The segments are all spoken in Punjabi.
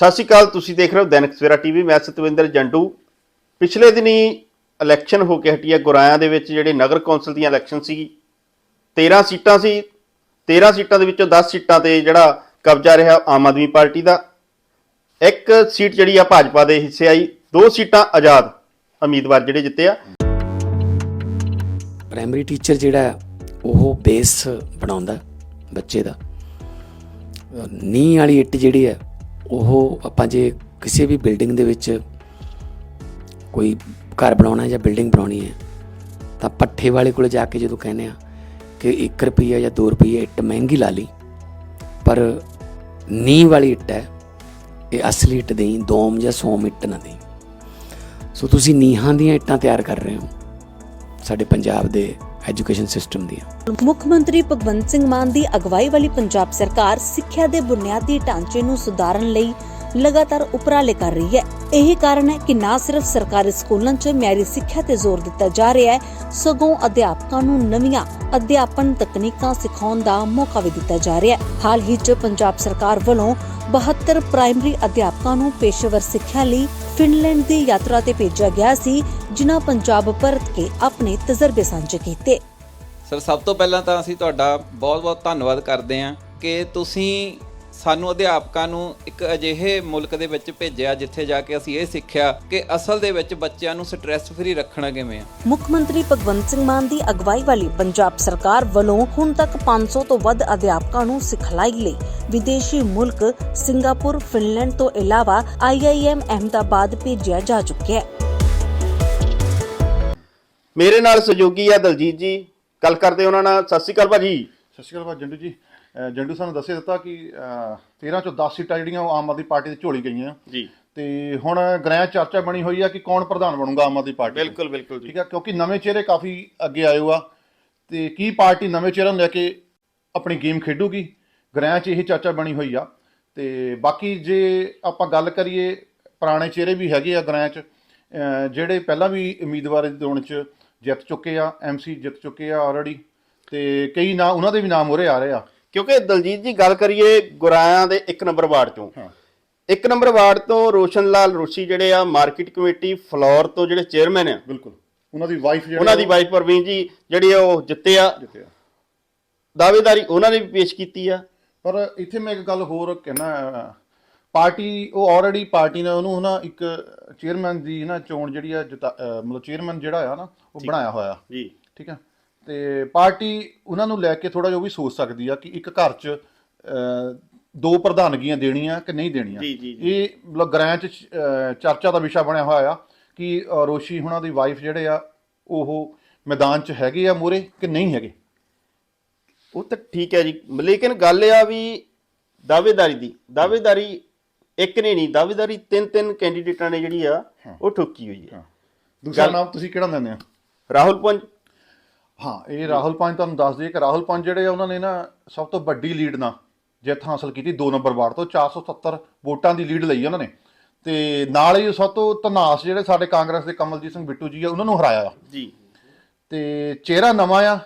ਸਤਿ ਸ਼੍ਰੀ ਅਕਾਲ, ਤੁਸੀਂ ਦੇਖ ਰਹੇ ਹੋ ਦੈਨਿਕ ਸਵੇਰਾ ਟੀਵੀ। ਮੈਂ ਸਤਵਿੰਦਰ ਜੰਡੂ। ਪਿਛਲੇ ਦਿਨੀ ਇਲੈਕਸ਼ਨ ਹੋ ਕੇ ਹਟੀ ਹੈ ਗੁਰਾਇਆਂ ਦੇ ਵਿੱਚ, ਜਿਹੜੇ ਨਗਰ ਕੌਂਸਲ ਦੀਆਂ ਇਲੈਕਸ਼ਨ ਸੀ। 13 ਸੀਟਾਂ ਸੀ। 13 ਸੀਟਾਂ ਦੇ ਵਿੱਚੋਂ 10 ਸੀਟਾਂ ਤੇ ਜਿਹੜਾ ਕਬਜ਼ਾ ਰਿਹਾ ਆਮ ਆਦਮੀ ਪਾਰਟੀ ਦਾ। ਇੱਕ ਸੀਟ ਜਿਹੜੀ ਆ ਭਾਜਪਾ ਦੇ ਹਿੱਸੇ ਆਈ। ਦੋ ਸੀਟਾਂ ਆਜ਼ਾਦ ਉਮੀਦਵਾਰ ਜਿਹੜੇ ਜਿੱਤੇ ਆ। ਪ੍ਰਾਇਮਰੀ ਟੀਚਰ ਜਿਹੜਾ ਉਹ ਬੇਸ ਬਣਾਉਂਦਾ ਬੱਚੇ ਦਾ। ਨੀਂਹ ਵਾਲੀ ਇੱਟ ਜਿਹੜੀ ਹੈ ਉਹ ਆਪਾਂ ਜੇ ਕਿਸੇ ਵੀ ਬਿਲਡਿੰਗ ਦੇ ਵਿੱਚ ਕੋਈ ਘਰ ਬਣਾਉਣਾ ਜਾਂ ਬਿਲਡਿੰਗ ਬਣਾਉਣੀ ਹੈ, ਤਾਂ ਪੱਠੇ ਵਾਲੇ ਕੋਲ ਜਾ ਕੇ ਜਦੋਂ ਕਹਿੰਦੇ ਆ ਕਿ 1 ਰੁਪਈਆ ਜਾਂ 2 ਰੁਪਈਆ ਇੱਟ ਮਹਿੰਗੀ ਲਾ ਲਈ, ਪਰ ਨੀਂਹ ਵਾਲੀ ਇੱਟ ਹੈ, ਇਹ ਅਸਲੀ ਇੱਟ ਦੇਈ, ਦੋਮ ਜਾਂ ਸੋਮ ਇੱਟ ਨਾ ਦੇਈ। ਸੋ ਤੁਸੀਂ ਨੀਹਾਂ ਦੀਆਂ ਇੱਟਾਂ ਤਿਆਰ ਕਰ ਰਹੇ ਹੋ, ਸਾਡੇ ਪੰਜਾਬ ਦੇ ਐਜੂਕੇਸ਼ਨ ਸਿਸਟਮ ਦੀਆਂ ਮੁੱਖ ਮੰਤਰੀ ਭਗਵੰਤ ਸਿੰਘ ਮਾਨ ਦੀ ਅਗਵਾਈ ਵਾਲੀ ਪੰਜਾਬ ਸਰਕਾਰ ਸਿੱਖਿਆ ਦੇ ਬੁਨਿਆਦੀ ਢਾਂਚੇ ਨੂੰ ਸੁਧਾਰਨ ਲਈ ਲਗਾਤਾਰ ਉਪਰਾਲੇ ਕਰ ਰਹੀ ਹੈ। ਇਹੀ ਕਾਰਨ ਹੈ ਕਿ ਨਾ ਸਿਰਫ ਸਰਕਾਰੀ ਸਕੂਲਾਂ 'ਚ ਮਿਆਰੀ ਸਿੱਖਿਆ ਤੇ ਜ਼ੋਰ ਦਿੱਤਾ ਜਾ ਰਿਹਾ ਹੈ, ਸਗੋਂ ਅਧਿਆਪਕਾਂ ਨੂੰ ਨਵੀਆਂ ਅਧਿਆਪਨ ਤਕਨੀਕਾਂ ਸਿਖਾਉਣ ਦਾ ਮੌਕਾ ਵੀ ਦਿੱਤਾ ਜਾ ਰਿਹਾ ਹੈ। ਹਾਲ ਹੀ 'ਚ ਪੰਜਾਬ ਸਰਕਾਰ ਵੱਲੋਂ 72 ਪ੍ਰਾਇਮਰੀ ਅਧਿਆਪਕਾਂ ਨੂੰ ਪੇਸ਼ੇਵਰ ਸਿੱਖਿਆ ਲਈ ਫਿਨਲੈਂਡ ਦੀ ਯਾਤਰਾ ਤੇ ਭੇਜਿਆ ਗਿਆ ਸੀ ਜਿਨ੍ਹਾਂ ਪੰਜਾਬ ਪਰਤ ਕੇ ਆਪਣੇ ਤਜਰਬੇ ਸਾਂਝੇ ਕੀਤੇ। ਸਰ ਸਭ ਤੋਂ ਪਹਿਲਾਂ ਤਾਂ ਅਸੀਂ ਤੁਹਾਡਾ ਬਹੁਤ-ਬਹੁਤ ਧੰਨਵਾਦ ਕਰਦੇ ਹਾਂ ਕਿ ਤੁਸੀਂ ਸਾਨੂੰ ਅਧਿਆਪਕਾਂ ਨੂੰ ਇੱਕ ਅਜਿਹੇ ਮੁਲਕ ਦੇ ਵਿੱਚ ਭੇਜਿਆ ਜਿੱਥੇ ਜਾ ਕੇ ਅਸੀਂ ਇਹ ਸਿੱਖਿਆ ਕਿ ਅਸਲ ਦੇ ਵਿੱਚ ਬੱਚਿਆਂ ਨੂੰ ਸਟ੍ਰੈਸ ਫਰੀ ਰੱਖਣਾ ਕਿਵੇਂ ਆ। ਮੁੱਖ ਮੰਤਰੀ ਭਗਵੰਤ ਸਿੰਘ ਮਾਨ ਦੀ ਅਗਵਾਈ ਵਾਲੀ ਪੰਜਾਬ ਸਰਕਾਰ ਵੱਲੋਂ ਹੁਣ ਤੱਕ 500 ਤੋਂ ਵੱਧ ਅਧਿਆਪਕਾਂ ਨੂੰ ਸਿਖਲਾਈ ਲਈ ਵਿਦੇਸ਼ੀ ਮੁਲਕ ਸਿੰਗਾਪੁਰ ਫਿਨਲੈਂਡ ਤੋਂ ਇਲਾਵਾ IIM ਅਹਿਮਦਾਬਾਦ ਭੇਜਿਆ ਜਾ ਚੁੱਕਿਆ ਹੈ। ਮੇਰੇ ਨਾਲ ਸਹਿਯੋਗੀ ਆ ਦਲਜੀਤ ਜੀ। ਗੱਲ ਕਰਦੇ ਉਹਨਾਂ ਨਾਲ। ਸਤਿ ਸ਼੍ਰੀ ਅਕਾਲ ਭਾਜੀ। ਸਤਿ ਸ਼੍ਰੀ ਅਕਾਲ ਭਾਈ ਜੰਡੂ ਜੀ। ਅਹ ਜੰਡੂ ਸਾਨੂੰ ਦੱਸਿਆ ਦਿੱਤਾ ਕਿ ਅਹ, 13 ਚੋਂ 10 ਸੀਟਾਂ ਜਿਹੜੀਆਂ ਉਹ ਆਮ ਆਦਮੀ ਪਾਰਟੀ ਦੀ ਝੋਲੀ ਗਈਆਂ। ਜੀ। ਤੇ ਹੁਣ ਗ੍ਰਹਿ ਚਰਚਾ ਬਣੀ ਹੋਈ ਆ ਕਿ ਕੌਣ ਪ੍ਰਧਾਨ ਬਣੂਗਾ ਆਮ ਆਦਮੀ ਪਾਰਟੀ। ਬਿਲਕੁਲ ਬਿਲਕੁਲ ਜੀ। ਠੀਕ ਆ ਕਿਉਂਕਿ ਨਵੇਂ ਚਿਹਰੇ ਕਾਫੀ ਅੱਗੇ ਆਏ ਹੋ ਆ ਤੇ ਕੀ ਪਾਰਟੀ ਨਵੇਂ ਚਿਹਰਿਆਂ ਨੂੰ ਲੈ ਕੇ ਆਪਣੀ ਗੇਮ ਖੇਡੂਗੀ? ਗ੍ਰਹਿ 'ਚ ਇਹ ਚਰਚਾ ਬਣੀ ਹੋਈ ਆ। ਤੇ ਬਾਕੀ ਜੇ ਆਪਾਂ ਗੱਲ ਕਰੀਏ ਪੁਰਾਣੇ ਚਿਹਰੇ ਵੀ ਹੈਗੇ ਆ ਗ੍ਰਹਿ 'ਚ। ਅਹ ਜਿਹੜੇ ਪਹਿਲਾਂ ਵੀ ਉਮੀਦਵਾਰ ਦੀ ਚੋਣ 'ਚ ਜਿੱਤ ਚੁੱਕੇ ਆ ਐਮਸੀ ਜਿੱਤ ਚੁੱਕੇ ਆ ਆਲਰੇਡੀ ਤੇ ਕਈ ਨਾ ਉਹਨਾਂ ਦੇ ਵੀ ਨਾਮ ਉਰੇ ਆ ਰਹੇ ਆ। ਕਿਉਂਕਿ ਦਲਜੀਤ ਜੀ ਗੱਲ ਕਰੀਏ ਗੁਰਾਇਆਂ ਦੇ ਇੱਕ ਨੰਬਰ ਵਾਰਡ ਚੋਂ। ਇੱਕ ਨੰਬਰ ਵਾਰਡ ਤੋਂ ਰੋਸ਼ਨ ਲਾਲ ਰੋਸ਼ੀ ਜਿਹੜੇ ਆ ਮਾਰਕੀਟ ਕਮੇਟੀ ਫਲੋਰ ਤੋਂ ਜਿਹੜੇ ਚੇਅਰਮੈਨ ਆ। ਬਿਲਕੁਲ। ਉਹਨਾਂ ਦੀ ਵਾਈਫ ਜਿਹੜੀ ਉਹਨਾਂ ਦੀ ਵਾਈਫ ਪਰਵੀਨ ਜੀ ਜਿਹੜੀ ਉਹ ਜਿੱਤੇ ਆ। ਜਿੱਤੇ ਆ। ਦਾਅਵੇਦਾਰੀ ਉਹਨਾਂ ਨੇ ਵੀ ਪੇਸ਼ ਕੀਤੀ ਆ। ਪਰ ਇੱਥੇ ਮੈਂ ਇੱਕ ਗੱਲ ਹੋਰ ਕਹਿਣਾ ਪਾਰਟੀ ਉਹ ਆਲਰੇਡੀ ਪਾਰਟੀ ਨੇ ਉਹਨੂੰ ਨਾ ਇੱਕ ਚੇਅਰਮੈਨ ਦੀ ਨਾ ਚੋਣ ਜਿਹੜੀ ਆ ਜਿਤਾ- ਅਹ ਮਤਲਬ ਚੇਅਰਮੈਨ ਜਿਹੜਾ ਆ ਨਾ ਉਹ ਬਣਾਇਆ ਹੋਇਆ। ਜੀ। ਠੀਕ ਹੈ ਤੇ ਪਾਰਟੀ ਉਹਨਾਂ ਨੂੰ ਲੈ ਕੇ ਥੋੜਾ ਜਿਹਾ ਉਹ ਵੀ ਸੋਚ ਸਕਦੀ ਆ ਕਿ ਇੱਕ ਘਰ 'ਚ ਅਹ, ਦੋ ਪ੍ਰਧਾਨਗੀਆਂ ਦੇਣੀਆਂ ਕਿ ਨਹੀਂ ਦੇਣੀਆਂ? ਜੀ, ਜੀ, ਜੀ। ਇਹ ਮਤਲਬ ਗ੍ਰਾਂ 'ਚ ਅਹ, ਚਰਚਾ ਦਾ ਵਿਸ਼ਾ ਬਣਿਆ ਹੋਇਆ ਆ ਕਿ ਅਹ, ਰੋਸ਼ੀ ਹੁਣਾਂ ਦੀ ਵਾਈਫ ਜਿਹੜੇ ਆ ਉਹ ਮੈਦਾਨ 'ਚ ਹੈਗੇ ਆ ਮੂਰੇ ਕਿ ਨਹੀਂ ਹੈਗੇ? ਉਹ ਤਾਂ ਠੀਕ ਹੈ ਜੀ। ਲੇਕਿਨ ਗੱਲ ਇਹ ਆ ਵੀ ਦਾਅਵੇਦਾਰੀ ਦੀ ਦਾਅਵੇਦਾਰੀ ਇੱਕ ਨੇ ਨਹੀਂ ਦਾਅਵੇਦਾਰੀ ਤਿੰਨ ਤਿੰਨ ਕੈਂਡੀਡੇਟਾਂ ਨੇ ਜਿਹੜੀ ਆ ਉਹ ਠੋਕੀ ਹੋਈ ਹੈ। ਦੂਸਰਾ ਨਾਮ ਤੁਸੀਂ ਕਿਹੜਾ ਦਿੰਦੇ ਆ ਰਾਹੁਲ ਪੁੰਜ। ਹਾਂ ਇਹ ਰਾਹੁਲ ਪੰਜ ਤੁਹਾਨੂੰ ਦੱਸ ਦਈਏ ਕਿ ਰਾਹੁਲ ਪੰਜ ਜਿਹੜੇ ਆ ਉਹਨਾਂ ਨੇ ਨਾ ਸਭ ਤੋਂ ਵੱਡੀ ਲੀਡ ਨਾਲ ਜਿੱਤ ਹਾਸਲ ਕੀਤੀ 2 ਨੰਬਰ ਵਾਰਡ ਤੋਂ 470 ਵੋਟਾਂ ਦੀ ਲੀਡ ਲਈ ਉਹਨਾਂ ਨੇ। ਤੇ ਨਾਲ ਹੀ ਸਭ ਤੋਂ ਤਨਾਸ ਜਿਹੜੇ ਸਾਡੇ ਕਾਂਗਰਸ ਦੇ ਕਮਲਜੀਤ ਸਿੰਘ ਬਿੱਟੂ ਜੀ ਆ ਉਹਨਾਂ ਨੂੰ ਹਰਾਇਆ ਆ। ਜੀ। ਤੇ ਚਿਹਰਾ ਨਵਾਂ ਆ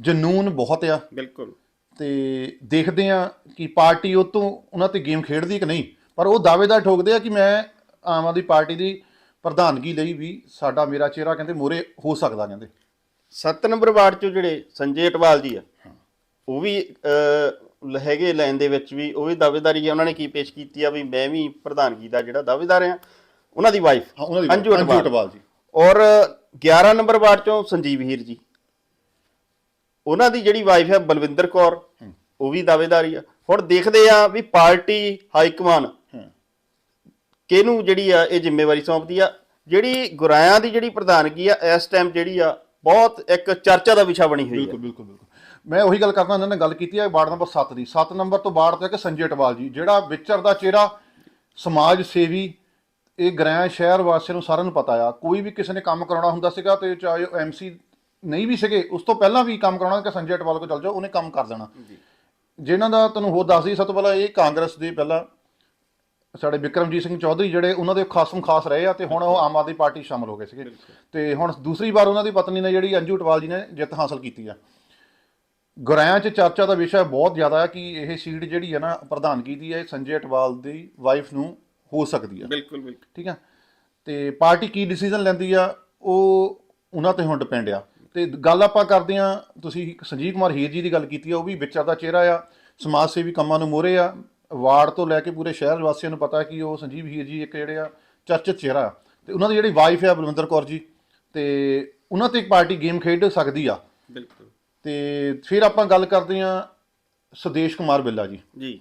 ਜਨੂਨ ਬਹੁਤ ਆ। ਬਿਲਕੁਲ। ਤੇ ਦੇਖਦੇ ਆ ਕਿ ਪਾਰਟੀ ਉਹ ਤੋਂ ਉਹਨਾਂ ਤੇ ਗੇਮ ਖੇਡਦੀ ਕਿ ਨਹੀਂ। ਪਰ ਉਹ ਦਾਅਵੇਦਾਰ ਠੋਕਦੇ ਆ ਕਿ ਮੈਂ ਆਮ ਆਦਮੀ ਪਾਰਟੀ ਦੀ ਪ੍ਰਧਾਨਗੀ ਲਈ ਵੀ ਸਾਡਾ ਮੇਰਾ ਚਿਹਰਾ ਕਹਿੰਦੇ ਮੋਰੇ ਹੋ ਸਕਦਾ ਕਹਿੰਦੇ। 7 ਨੰਬਰ ਵਾਰਡ ਚੋਂ ਜਿਹੜੇ ਸੰਜੇ ਅਟਵਾਲ ਜੀ ਆ ਉਹ ਵੀ ਹੈਗੇ ਲਾਈਨ ਦੇ ਵਿੱਚ ਵੀ ਉਹ ਵੀ ਦਾਅਵੇਦਾਰੀ ਆ। ਉਹਨਾਂ ਨੇ ਕੀ ਪੇਸ਼ ਕੀਤੀ ਆ ਵੀ ਮੈਂ ਵੀ ਪ੍ਰਧਾਨਗੀ ਦਾ ਜਿਹੜਾ ਦਾਅਵੇਦਾਰ ਆ ਉਹਨਾਂ ਦੀ ਵਾਈਫ ਹਾਂ ਉਹਨਾਂ ਦੀ ਅੰਜੂ ਅਟਵਾਲ ਜੀ। ਔਰ 11 ਨੰਬਰ ਵਾਰਡ ਚੋਂ ਸੰਜੀਵ ਹੀਰ ਜੀ। ਉਹਨਾਂ ਦੀ ਜਿਹੜੀ ਵਾਈਫ ਹੈ ਬਲਵਿੰਦਰ ਕੌਰ ਉਹ ਵੀ ਦਾਅਵੇਦਾਰੀ ਆ। ਹੁਣ ਦੇਖਦੇ ਆ ਵੀ ਪਾਰਟੀ ਹਾਈ ਕਮਾਨ ਕਿਹਨੂੰ ਜਿਹੜੀ ਆ ਇਹ ਜ਼ਿੰਮੇਵਾਰੀ ਸੌਂਪਦੀ ਆ? ਜਿਹੜੀ ਗੁਰਾਇਆਂ ਦੀ ਜਿਹੜੀ ਪ੍ਰਧਾਨਗੀ ਆ ਇਸ ਟਾਈਮ ਜਿਹੜੀ ਆ ਬਹੁਤ ਇੱਕ ਚਰਚਾ ਦਾ ਵਿਸ਼ਾ ਬਣੀ ਹੋਈ ਬਿਲਕੁਲ ਹੈ ਬਿਲਕੁਲ ਬਿਲਕੁਲ। ਮੈਂ ਉਹੀ ਗੱਲ ਕਰਦਾ ਇਹਨਾਂ ਨੇ ਗੱਲ ਕੀਤੀ ਹੈ ਵਾਰਡ ਨੰਬਰ 7 ਦੀ। 7 ਨੰਬਰ ਤੋਂ ਵਾਰਡ ਤੱਕ ਸੰਜੇ ਅਟਵਾਲ ਜੀ ਜਿਹੜਾ ਵਿਚਰ ਦਾ ਚਿਹਰਾ ਸਮਾਜ ਸੇਵੀ ਇਹ ਗ੍ਰਾਂ ਸ਼ਹਿਰ ਵਾਸੀਆਂ ਨੂੰ ਸਾਰਿਆਂ ਨੂੰ ਪਤਾ ਆ। ਕੋਈ ਵੀ ਕਿਸੇ ਨੇ ਕੰਮ ਕਰਾਉਣਾ ਹੁੰਦਾ ਸੀਗਾ ਤੇ ਚਾਹੇ ਉਹ ਐਮਸੀ ਨਹੀਂ ਵੀ ਸੀਗੇ ਉਸ ਤੋਂ ਪਹਿਲਾਂ ਵੀ ਕੰਮ ਕਰਾਉਣਾ ਕਿ ਸੰਜੇ ਅਟਵਾਲ ਕੋਲ ਚੱਲ ਜਾਓ ਉਹਨੇ ਕੰਮ ਕਰ ਦੇਣਾ। ਜਿਨ੍ਹਾਂ ਦਾ ਤੁਹਾਨੂੰ ਹੋਰ ਦੱਸ ਦਈ ਸਭ ਤੋਂ ਪਹਿਲਾਂ ਇਹ ਕਾਂਗਰਸ ਦੇ ਪਹਿਲਾਂ ਸਾਡੇ ਵਿਕਰਮਜੀਤ ਸਿੰਘ ਚੌਧਰੀ ਜਿਹੜੇ ਉਹਨਾਂ ਦੇ ਖਾਸਮ ਖਾਸ ਰਹੇ ਆ ਤੇ ਹੁਣ ਉਹ ਆਮ ਆਦਮੀ ਪਾਰਟੀ ਸ਼ਾਮਲ ਹੋ ਗਏ ਸੀਗੇ। ਤੇ ਹੁਣ ਦੂਸਰੀ ਵਾਰ ਉਹਨਾਂ ਦੀ ਪਤਨੀ ਨੇ ਜਿਹੜੀ ਅੰਜੂ ਅਟਵਾਲ ਜੀ ਨੇ ਜਿੱਤ ਹਾਸਲ ਕੀਤੀ ਆ। ਗੁਰਾਇਆਂ 'ਚ ਚਰਚਾ ਦਾ ਵਿਸ਼ਾ ਬਹੁਤ ਜ਼ਿਆਦਾ ਹੈ ਕਿ ਇਹ ਸੀਟ ਜਿਹੜੀ ਹੈ ਨਾ ਪ੍ਰਧਾਨਗੀ ਦੀ ਹੈ ਸੰਜੇ ਅਟਵਾਲ ਦੀ ਵਾਈਫ ਨੂੰ ਹੋ ਸਕਦੀ ਆ। ਬਿਲਕੁਲ ਬਿਲਕੁਲ। ਠੀਕ ਹੈ ਤੇ ਪਾਰਟੀ ਕੀ ਡਿਸੀਜਨ ਲੈਂਦੀ ਆ ਉਹ ਉਹਨਾਂ ਤੇ ਹੁਣ ਡਿਪੈਂਡ ਆ। ਤੇ ਗੱਲ ਆਪਾਂ ਕਰਦੇ ਆ ਤੁਸੀਂ ਸੰਜੀਵ ਕੁਮਾਰ ਹੀਰ ਜੀ ਦੀ ਗੱਲ ਕੀਤੀ ਆ ਉਹ ਵੀ ਵਿਚਰਦਾ ਚਿਹਰਾ ਆ ਸਮਾਜ ਸੇਵੀ ਕੰਮਾਂ ਨੂੰ ਮੋਰੇ ਆ ਵਾਰਡ ਤੋਂ ਲੈ ਕੇ ਪੂਰੇ ਸ਼ਹਿਰ ਵਾਸੀਆਂ ਨੂੰ ਪਤਾ ਕਿ ਉਹ ਸੰਜੀਵ ਹੀਰ ਜੀ ਇੱਕ ਜਿਹੜੇ ਆ ਚਰਚਿਤ ਚਿਹਰਾ ਤੇ ਉਹਨਾਂ ਦੀ ਜਿਹੜੀ ਵਾਈਫ ਆ ਬਲਵਿੰਦਰ ਕੌਰ ਜੀ ਤੇ ਉਹਨਾਂ ਤੇ ਇੱਕ ਪਾਰਟੀ ਗੇਮ ਖੇਡ ਸਕਦੀ ਆ। ਬਿਲਕੁਲ। ਤੇ ਫਿਰ ਆਪਾਂ ਗੱਲ ਕਰਦੇ ਆ ਸੁਦੇਸ਼ ਕੁਮਾਰ ਬਿੱਲਾ ਜੀ। ਜੀ।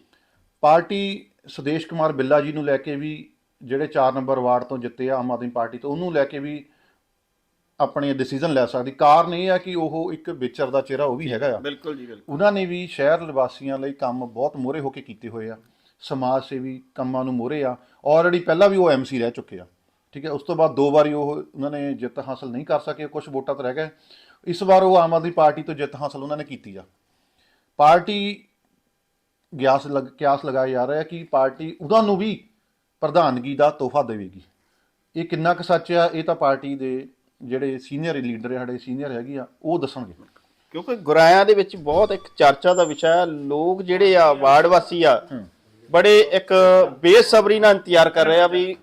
ਪਾਰਟੀ ਸੁਦੇਸ਼ ਕੁਮਾਰ ਬਿੱਲਾ ਜੀ ਨੂੰ ਲੈ ਕੇ ਵੀ ਜਿਹੜੇ 4 ਨੰਬਰ ਵਾਰਡ ਤੋਂ ਜਿੱਤੇ ਆ ਆਮ ਆਦਮੀ ਪਾਰਟੀ ਤੋਂ ਉਹਨੂੰ ਲੈ ਕੇ ਵੀ ਆਪਣੇ ਡਿਸੀਜਨ ਲੈ ਸਕਦੀ। ਕਾਰਨ ਇਹ ਆ ਕਿ ਉਹ ਇੱਕ ਵਿਚਰ ਦਾ ਚਿਹਰਾ ਉਹ ਵੀ ਹੈਗਾ ਆ। ਬਿਲਕੁਲ ਜੀ ਬਿਲਕੁਲ। ਉਹਨਾਂ ਨੇ ਵੀ ਸ਼ਹਿਰ ਨਿਵਾਸੀਆਂ ਲਈ ਕੰਮ ਬਹੁਤ ਮੋਹਰੇ ਹੋ ਕੇ ਕੀਤੇ ਹੋਏ ਆ। ਸਮਾਜ ਸੇਵੀ ਕੰਮਾਂ ਨੂੰ ਮੋਹਰੇ ਆ। ਆਲਰੇਡੀ ਪਹਿਲਾਂ ਵੀ ਉਹ ਐਮਸੀ ਰਹਿ ਚੁੱਕੇ ਆ। ਠੀਕ ਹੈ ਉਸ ਤੋਂ ਬਾਅਦ ਦੋ ਵਾਰੀ ਉਹ ਉਹਨਾਂ ਨੇ ਜਿੱਤ ਹਾਸਲ ਨਹੀਂ ਕਰ ਸਕੇ ਕੁਝ ਵੋਟਾਂ ਤੇ ਰਹਿ ਗਏ। ਇਸ ਵਾਰ ਉਹ ਆਮ ਆਦਮੀ ਪਾਰਟੀ ਤੋਂ ਜਿੱਤ ਹਾਸਲ ਉਹਨਾਂ ਨੇ ਕੀਤੀ ਆ। ਪਾਰਟੀ ਗਿਆਸ ਲਗ ਕਿਆਸ ਲਗਾਇਆ ਜਾ ਰਿਹਾ ਕਿ ਪਾਰਟੀ ਉਹਨਾਂ ਨੂੰ ਵੀ ਪ੍ਰਧਾਨਗੀ ਦਾ ਤੋਹਫਾ ਦੇਵੇਗੀ। ਇਹ ਕਿੰਨਾ ਕੁ ਸੱਚ ਆ ਇਹ ਤਾਂ ਪਾਰਟੀ ਦੇ ਜਿਹੜੇ ਸੀਨੀਅਰ ਲੀਡਰ ਆ ਸਾਡੇ ਸੀਨੀਅਰ ਹੈਗੇ ਆ ਉਹ ਦੱਸਣਗੇ। ਕਿਉਂਕਿ ਗੁਰਾਇਆਂ ਦੇ ਵਿੱਚ ਬਹੁਤ ਇੱਕ ਚਰਚਾ ਦਾ ਵਿਸ਼ਾ ਹੈ। ਲੋਕ ਜਿਹੜੇ ਆ ਵਾਰਡ ਵਾਸੀ ਆ ਬੜੇ ਇੱਕ ਬੇਸਬਰੀ ਨਾਲ ਇੰਤਜ਼ਾਰ ਕਰ ਰਹੇ ਆ ਵੀ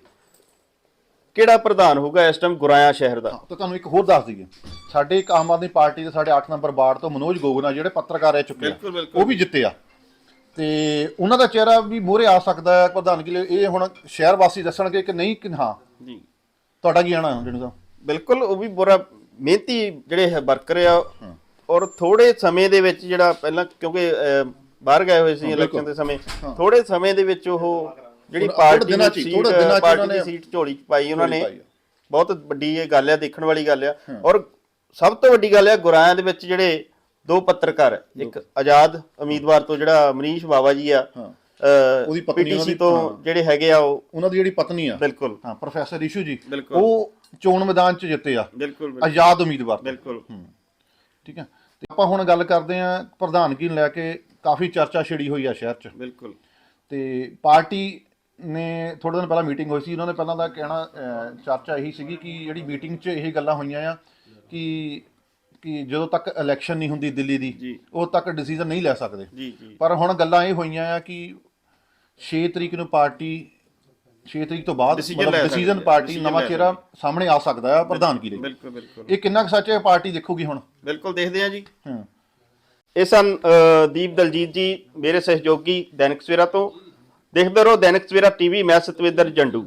ਕਿਹੜਾ ਪ੍ਰਧਾਨ ਹੋਊਗਾ ਇਸ ਟਾਈਮ ਗੁਰਾਇਆ ਸ਼ਹਿਰ ਦਾ। ਤਾਂ ਤੁਹਾਨੂੰ ਇੱਕ ਹੋਰ ਦੱਸ ਦਈਏ। ਸਾਡੇ ਇੱਕ ਆਮ ਆਦਮੀ ਪਾਰਟੀ ਦੇ ਸਾਡੇ 8 ਨੰਬਰ ਵਾਰਡ ਤੋਂ ਮਨੋਜ ਗੋਗਨਾ ਜਿਹੜੇ ਪੱਤਰਕਾਰ ਰਹਿ ਚੁੱਕੇ ਆ। ਉਹ ਵੀ ਜਿੱਤੇ ਆ। ਤੇ ਉਹਨਾਂ ਦਾ ਚਿਹਰਾ ਵੀ ਮੂਹਰੇ ਆ ਸਕਦਾ ਹੈ। ਪ੍ਰਧਾਨਗੀ ਲਈ ਇਹ ਹੁਣ ਸ਼ਹਿਰ ਵਾਸੀ ਦੱਸਣਗੇ ਕਿ ਨਹੀਂ ਕਿ ਹਾਂ? ਜੀ। ਤੁਹਾਡਾ ਕੀ ਆਣਾ ਜਣੂ ਸਾਹਿਬ ਬਿਲਕੁਲ ਉਹ ਵੀ ਬੁਰਾ ਮਿਹਨਤੀ ਜਿਹੜੇ ਹੈ ਵਰਕਰ ਆ ਔਰ ਥੋੜੇ ਸਮੇਂ ਦੇ ਵਿੱਚ ਜਿਹੜਾ ਪਹਿਲਾਂ ਕਿਉਂਕਿ ਬਾਹਰ ਗਏ ਹੋਏ ਸੀ ਇਲੈਕਸ਼ਨ ਦੇ ਸਮੇਂ ਥੋੜੇ ਸਮੇਂ ਦੇ ਵਿੱਚ ਉਹ ਜਿਹੜੀ ਪਾਰਟੀ ਦੀ ਸੀਟ ਥੋੜ੍ਹੇ ਦਿਨਾਂ ਚ ਪਾਰਟੀ ਉਹਨਾਂ ਦੀ ਨੇ ਸੀਟ ਝੋਲੀ 'ਚ ਪਾਈ ਉਹਨਾਂ ਨੇ। ਬਹੁਤ ਵੱਡੀ ਇਹ ਗੱਲ ਆ ਦੇਖਣ ਵਾਲੀ ਗੱਲ ਆ। ਔਰ ਸਭ ਤੋਂ ਵੱਡੀ ਗੱਲ ਆ ਗੁਰਾਇਆਂ ਦੇ ਵਿੱਚ ਜਿਹੜੇ ਦੋ ਪੱਤਰਕਾਰ ਇੱਕ ਆਜ਼ਾਦ ਉਮੀਦਵਾਰ ਤੋਂ ਜਿਹੜਾ ਮਨੀਸ਼ ਬਾਵਾ ਜੀ ਆ ਉਹਦੀ ਪਤਨੀ ਉਹਨਾਂ ਤੋਂ। ਜਿਹੜੇ ਹੈਗੇ ਆ ਉਹ। ਉਹਨਾਂ ਦੀ ਜਿਹੜੀ ਪਤਨੀ ਆ। ਬਿਲਕੁਲ। ਹਾਂ ਪ੍ਰੋਫੈਸਰ ਇਸ਼ੂ ਜੀ। ਉਹ ਚੋਣ ਮੈਦਾਨ 'ਚ ਜਿੱਤੇ ਆ। ਬਿਲਕੁਲ ਆਜ਼ਾਦ ਉਮੀਦਵਾਰ। ਬਿਲਕੁਲ। ਠੀਕ ਹੈ। ਤੇ ਆਪਾਂ ਹੁਣ ਗੱਲ ਕਰਦੇ ਆ ਪ੍ਰਧਾਨਗੀ ਨੂੰ ਲੈ ਕੇ। ਕਾਫੀ ਚਰਚਾ ਛਿੜੀ ਹੋਈ ਆ ਸ਼ਹਿਰ 'ਚ। ਬਿਲਕੁਲ। ਤੇ ਪਾਰਟੀ ਨੇ ਥੋੜੇ ਦਿਨ ਪਹਿਲਾਂ ਮੀਟਿੰਗ ਹੋਈ ਸੀ। ਉਹਨਾਂ ਨੇ ਪਹਿਲਾਂ ਦਾ ਕਹਿਣਾ ਅਹ, ਚਰਚਾ ਇਹੀ ਸੀਗੀ ਕਿ ਜਿਹੜੀ ਮੀਟਿੰਗ 'ਚ ਇਹ ਗੱਲਾਂ ਹੋਈਆਂ ਆ ਕਿ ਕਿ ਜਦੋਂ ਤੱਕ ਇਲੈਕਸ਼ਨ ਨਹੀਂ ਹੁੰਦੀ ਦਿੱਲੀ ਦੀ ਜੀ। ਉਦੋਂ ਤੱਕ ਡਿਸੀਜਨ ਨਹੀਂ ਲੈ ਸਕਦੇ। ਜੀ ਜੀ। ਪਰ ਹੁਣ ਗੱਲਾਂ ਇਹ ਹੋਈਆਂ ਆ ਕਿ 6 ਤਰੀਕ ਨੂੰ ਪਾਰਟੀ 6 ਤਰੀਕ ਤੋਂ ਬਾਅਦ Decision ਲੈ ਡਿਸੀਜਨ ਹੈ, ਪਾਰਟੀ decision ਨਵਾਂ ਲੈ ਚਿਹਰਾ ਸਾਹਮਣੇ ਆ ਸਕਦਾ ਆ ਪ੍ਰਧਾਨਗੀ ਲਈ? ਬਿਲਕੁਲ ਬਿਲਕੁਲ। ਇਹ ਕਿੰਨਾ ਕੁ ਸੱਚ ਹੈ? ਪਾਰਟੀ ਦੇਖੂਗੀ ਹੁਣ। ਬਿਲਕੁਲ ਦੇਖਦੇ ਆ ਜੀ। ਹੂੰ। ਇਹ ਸਨ ਅ, ਦੀਪ ਦਲਜੀਤ ਜੀ ਮੇਰੇ ਸਹਿਯੋਗੀ ਦੈਨਿਕ ਸਵੇਰਾ ਤੋਂ। ਦੇਖਦੇ ਰਹੋ ਦੈਨਿਕ ਸਵੇਰਾ ਟੀਵੀ ਮੈਂ ਸਤਵਿੰਦਰ ਜੰਡੂ।